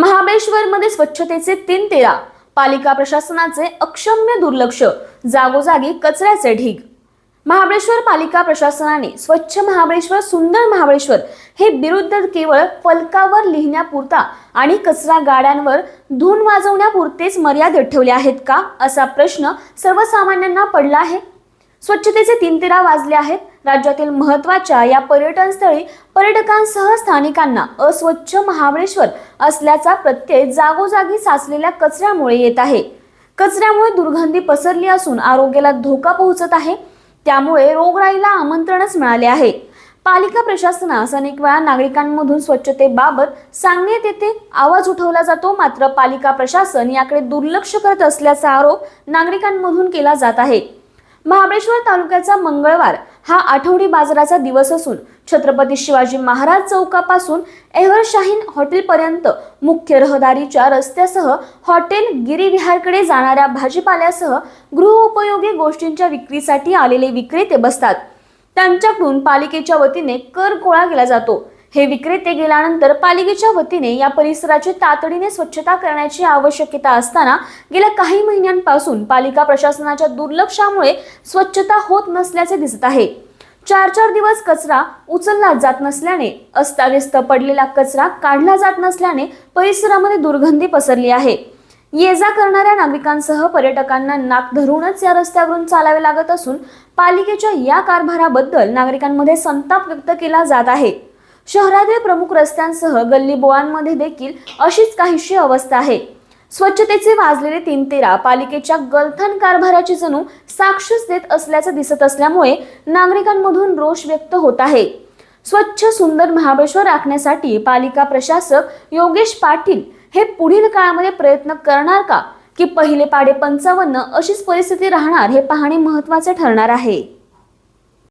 महाबळेश्वरमध्ये स्वच्छतेचे तीन तेरा पालिका प्रशासनाचे अक्षम्य दुर्लक्ष जागोजागी कचऱ्याचे ढीग. महाबळेश्वर पालिका प्रशासनाने स्वच्छ महाबळेश्वर सुंदर महाबळेश्वर हे विरुद्ध केवळ फलकावर लिहिण्यापुरता आणि कचरा गाड्यांवर धून वाजवण्यापुरतेच मर्यादित ठेवले आहेत का असा प्रश्न सर्वसामान्यांना पडला आहे. स्वच्छतेचे तीन तेरा वाजले आहेत. राज्यातील महत्त्वाच्या या पर्यटन स्थळी पर्यटकांसह स्थानिकांना अस्वच्छ महाबळेश्वर असल्याचा प्रत्यय जागोजागी साचलेल्या कचऱ्यामुळे येत आहे. कचऱ्यामुळे दुर्गंधी पसरली असून आरोग्याला धोका पोहोचत आहे. त्यामुळे रोगराईला आमंत्रणच मिळाले आहे. पालिका प्रशासनास अनेक वेळा नागरिकांमधून स्वच्छतेबाबत सांगण्यात येते. आवाज उठवला जातो मात्र पालिका प्रशासन याकडे दुर्लक्ष करत असल्याचा आरोप नागरिकांमधून केला जात आहे. महाबळेश्वर तालुक्याचा मंगळवार हा आठवडी बाजाराचा दिवस असून छत्रपती शिवाजी महाराज चौकापासून एव्हर शाहीन हॉटेलपर्यंत मुख्य रहदारीच्या रस्त्यासह हॉटेल गिरीविहारकडे जाणाऱ्या भाजीपाल्यासह गृहउपयोगी गोष्टींच्या विक्रीसाठी आलेले विक्रेते बसतात. त्यांच्याकडून पालिकेच्या वतीने कर गोळा केला जातो. हे विक्रेते गेल्यानंतर पालिकेच्या वतीने या परिसराची तातडीने स्वच्छता करण्याची आवश्यकता असताना गेल्या काही महिन्यांपासून पालिका प्रशासनाच्या दुर्लक्षामुळे स्वच्छता होत नसल्याचे दिसत आहे. चार चार दिवस कचरा उचलला जात नसल्याने अस्ताव्यस्त पडलेला कचरा काढला जात नसल्याने परिसरामध्ये दुर्गंधी पसरली आहे. ये जा करणाऱ्या नागरिकांसह पर्यटकांना नाक धरूनच या रस्त्यावरून चालावे लागत असून पालिकेच्या या कारभाराबद्दल नागरिकांमध्ये संताप व्यक्त केला जात आहे. शहरातील प्रमुख रस्त्यांसह गल्ली बोळांमध्ये देखील अशीच काहीशी अवस्था आहे. स्वच्छतेचे वाजलेले तीन तेरा पालिकेच्या गलथान कारभाराची जणू साक्षच देत असल्याचं दिसत असल्यामुळे नागरिकांमधून रोष व्यक्त होत आहे. स्वच्छ सुंदर महाबळेश्वर राखण्यासाठी पालिका प्रशासक योगेश पाटील हे पुढील काळामध्ये प्रयत्न करणार का? की पहिले पाडे पंचावन्न अशीच परिस्थिती राहणार हे पाहणे महत्त्वाचे ठरणार आहे.